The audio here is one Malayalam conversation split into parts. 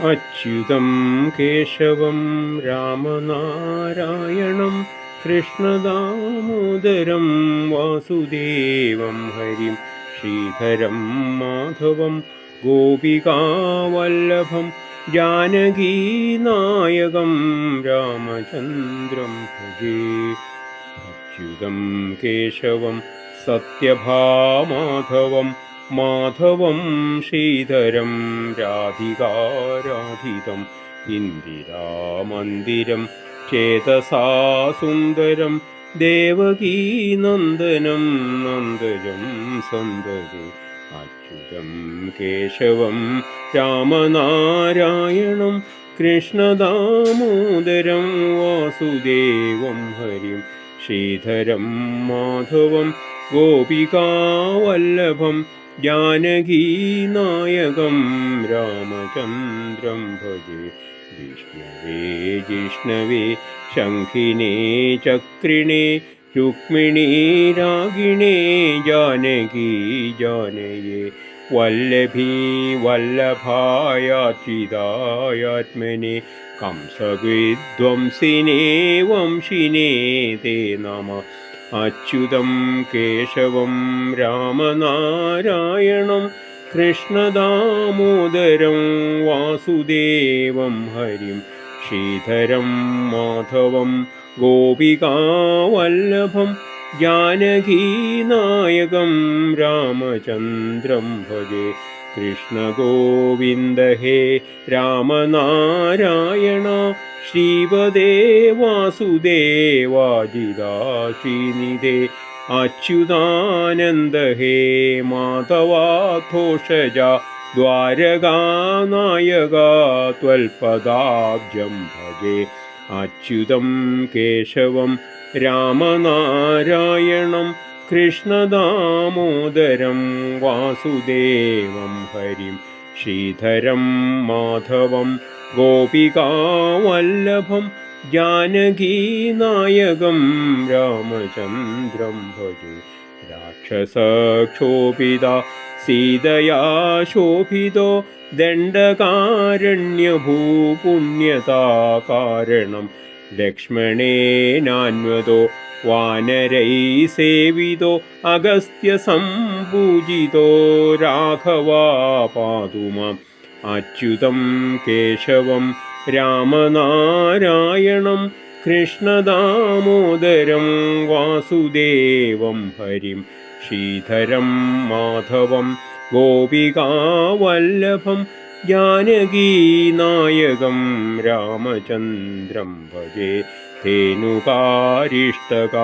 അച്യുതം കേശവം രാമനാരായണം കൃഷ്ണദാമോദരം വാസുദേവം ഹരിം ശ്രീധരം മാധവം ഗോപികാവല്ലഭം ജാനകീനായകം രാമചന്ദ്രം ഭജേ. അച്യുതം കേശവം സത്യഭാമാധവം മാധവം ശ്രീധരം രാധികാരാധിതം ഇന്ദിരാമന്ദിരം ചേതസാ സുന്ദരം ദേവകീനന്ദനം നന്ദജം സന്തതി അച്യുതം കേശവം രാമനാരായണം കൃഷ്ണദാമോദരം വാസുദേവം ഹരിം ശ്രീധരം മാധവം ഗോപികാവല്ലഭം ജാനകീനായകം രാമചന്ദ്രം ഭജെ. വിഷ്ണവേ ജിഷ്ണവേ ശംഖിനേ ചക്രിണേ രുക്മിണീ രാഗിണേ ജാനകീ ജാനയേ. വല്ലഭീ വല്ലഭായാചിതായാത്മനെ കംസവിധ്വംസിനേ വംശിനേ തേ നമ. അച്യുതം കേശവം രാമനാരായണം കൃഷ്ണദാമോദരം വാസുദേവം ഹരിം ശ്രീധരം മാധവം ഗോപികാവല്ലഭം ജാനകീനായകം രാമചന്ദ്രം ഭജെ കൃഷ്ണഗോവിന്ദ ഹേ രാമനാരായണ ശ്രീപദേ വാസുദേവാജിദാശീനിധേ അച്യുതാനന്ദ ഹേ മാധവാഘോഷജ ദ്വാരകാനായക ത്വൽപദാബ്ജം ഭജേ. അച്യുതം കേശവം കൃഷ്ണദാമോദരം വാസുദേവം ഹരിം ശ്രീധരം മാധവം ഗോപികാവല്ലഭം ജാനകീനായകം രാമചന്ദ്രം ഭജെ രാക്ഷസക്ഷോഭിത സീതയാ ശോഭിതോ ദണ്ഡകാരണ്യഭൂപുണ്യതാകാരണം ലക്ഷ്മണേനാന്വതോ വാനരൈ സേവിതോ അഗസ്ത്യസമ്പൂജിതോ രാഘവാ പാതുമാം. അച്യുതം കേശവം രാമനാരായണം കൃഷ്ണദാമോദരം വാസുദേവം ഹരിം. ശ്രീധരം മാധവം ഗോപികാവല്ലഭം ജാനകീനായകം രാമചന്ദ്രം ഭജേ. ധേനുകാരിഷ്ടക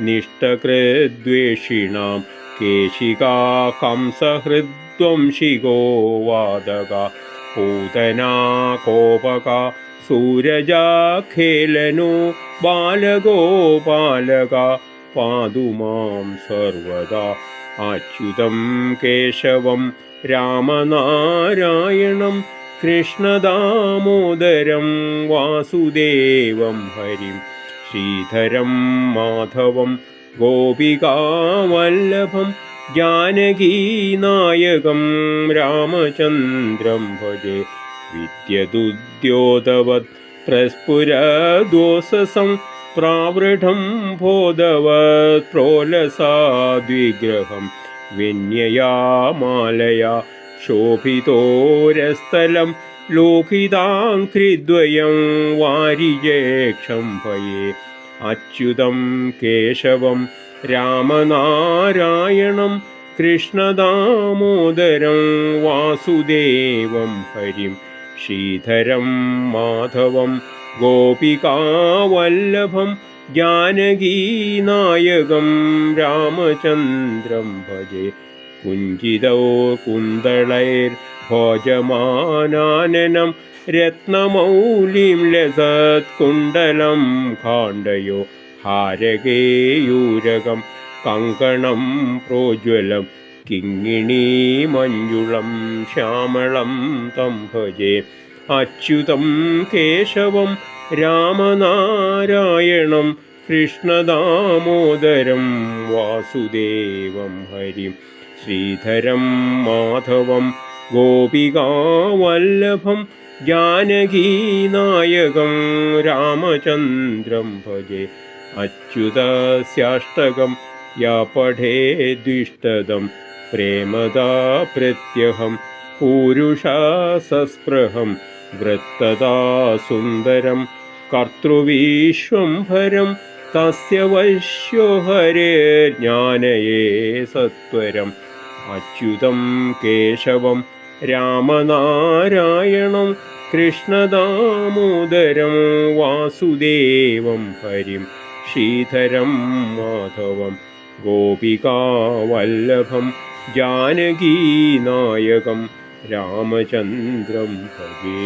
നിഷ്ടകൃദ്വേഷിണാം കേശികാ കംസഹൃദ്വംശികോ വാദക പൂതനാ കോപക സൂരജാഖേലനോ ബാലഗോപാലക. പാതുമാം സർവദാ അച്യുതം കേശവം രാമനാരായണം കൃഷ്ണദാമോദരം വാസുദേവം ഹരിം ശ്രീധരം മാധവം ഗോപികാവല്ലഭം ജാനകീനായകം രാമചന്ദ്രം ഭജെ വിദ്യതുദ്യോതവത് പ്രസ്ഫുരദോസസം പ്രാവൃഢം ബോധവത് പ്രോലസാദ്വിഗ്രഹം വിന്യയാമാലയ ശോഭിതോരസ്ഥലം ലോഹിതാംഘ്രിദ്വയം വാരിയേക്ഷം ഭയേ. അച്യുതം കേശവം രാമനാരായണം കൃഷ്ണദാമോദരം വാസുദേവം ഹരിം. ശ്രീധരം മാധവം ഗോപികാവല്ലഭം ജാനകീനായകം രാമചന്ദ്രം ഭജേ. കുഞ്ചിതോ കുന്തളൈർഭോജമാനാനനം രത്നമൗലിം ലസത്കുണ്ടലം ഖാണ്ഡയോ ഹാരകേയൂരകം കങ്കണം പ്രോജ്വലം കിങ്ങിണീ മഞ്ജുളം ശ്യാമളം തം ഭജേ. അച്യുതം കേശവം രാമനാരായണം കൃഷ്ണദാമോദരം വാസുദേവം ഹരിം ശ്രീധരം മാധവം ഗോപികാവല്ലഭം ജാനകീനായകം രാമചന്ദ്രം ഭജേ അച്യുതസ്യാഷ്ടകം യാ പഠേദ്വിഷ്ടദം പ്രേമദാ പ്രത്യഹം പൂരുഷാസസ്പൃഹം വൃത്തദാ സുന്ദരം കർത്തൃവിശ്വംഭരം തസ്യ വശ്യോ ജ്ഞാനയേ സത്വരം. അച്യുതം കേശവം രാമനാരായണം കൃഷ്ണദാമോദരം വാസുദേവം ഹരിം ശ്രീധരം മാധവം ഗോപികാവല്ലഭം ജാനകീനായകം രാമചന്ദ്രം ഭജേ